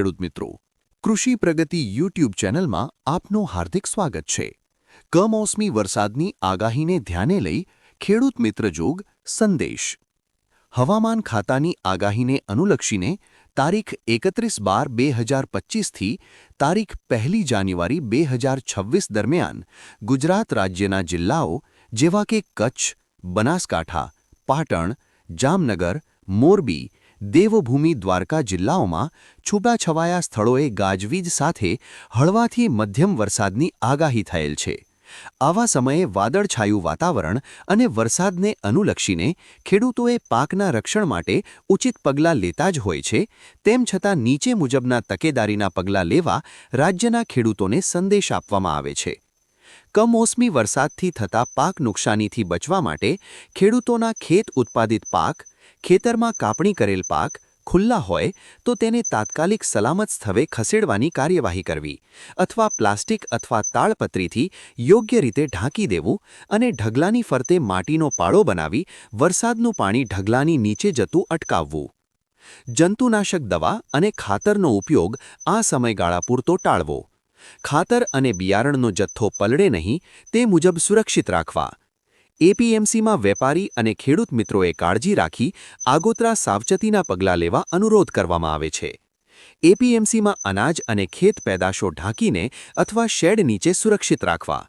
ખેડૂત મિત્રો, કૃષિ પ્રગતિ યુટ્યુબ ચેનલમાં આપનું હાર્દિક સ્વાગત છે. કમોસમી વરસાદની આગાહીને ધ્યાને લઈ ખેડૂત મિત્ર જોગ સંદેશ. હવામાન ખાતાની આગાહીને અનુલક્ષીને તારીખ એકત્રીસ બાર બે હજાર પચીસથી તારીખ પહેલી જાન્યુઆરી બે હજાર છવ્વીસ દરમિયાન ગુજરાત રાજ્યના જિલ્લાઓ જેવા કે કચ્છ, બનાસકાંઠા, પાટણ, જામનગર, મોરબી દેવભૂમિ દ્વારકા જિલ્લાઓમાં છૂટાછવાયા સ્થળોએ ગાજવીજ સાથે હળવાથી મધ્યમ વરસાદની આગાહી થયેલ છે. આવા સમયે વાદળછાયું વાતાવરણ અને વરસાદને અનુલક્ષીને ખેડૂતોએ પાકના રક્ષણ માટે ઉચિત પગલાં લેતા જ હોય છે, તેમ છતાં નીચે મુજબના તકેદારીના પગલાં લેવા રાજ્યના ખેડૂતોને સંદેશ આપવામાં આવે છે. કમોસમી વરસાદથી થતા પાક નુકસાનીથી બચવા માટે ખેડૂતોના ખેત ઉત્પાદિત પાક ખેતરમાં કાપણી કરેલ પાક ખુલ્લા હોય તો તેને તાત્કાલિક સલામત સ્થળે ખસેડવાની કાર્યવાહી કરવી અથવા પ્લાસ્ટિક અથવા તાળપત્રીથી યોગ્ય રીતે ઢાંકી દેવું અને ઢગલાની ફરતે માટીનો પાળો બનાવી વરસાદનું પાણી ઢગલાની નીચે જતું અટકાવવું. જંતુનાશક દવા અને ખાતરનો ઉપયોગ આ સમયગાળા પૂરતો ટાળવો. ખાતર અને બિયારણનો જથ્થો પલળે નહીં તે મુજબ સુરક્ષિત રાખવા. એપીએમસીમાં વેપારી અને ખેડૂત મિત્રોએ કાળજી રાખી આગોતરા સાવચેતીના પગલાં લેવા અનુરોધ કરવામાં આવે છે. એપીએમસીમાં અનાજ અને ખેત પેદાશો ઢાંકીને અથવા શેડ નીચે સુરક્ષિત રાખવા.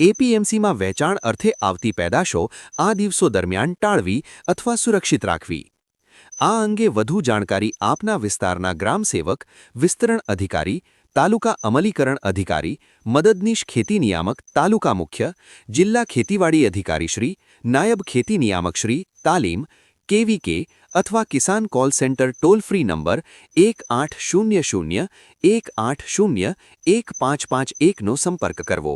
એપીએમસીમાં વેચાણ અર્થે આવતી પેદાશો આ દિવસો દરમિયાન ટાળવી અથવા સુરક્ષિત રાખવી. આ અંગે વધુ જાણકારી આપના વિસ્તારના ગ્રામસેવક, વિસ્તરણ અધિકારી તાલુકા અમલીકરણ અધિકારી મદદનીશ ખેતી નિયામક તાલુકા મુખ્ય જિલ્લા ખેતીવાડી અધિકારી શ્રી નાયબ ખેતી નિયામક શ્રી તાલીમ કેવીકે અથવા કિસાન call centre toll free number એક આઠ શૂન્ય શૂન્ય એક આઠ શૂન્ય એક પાંચ પાંચ એકનો સંપર્ક કરવો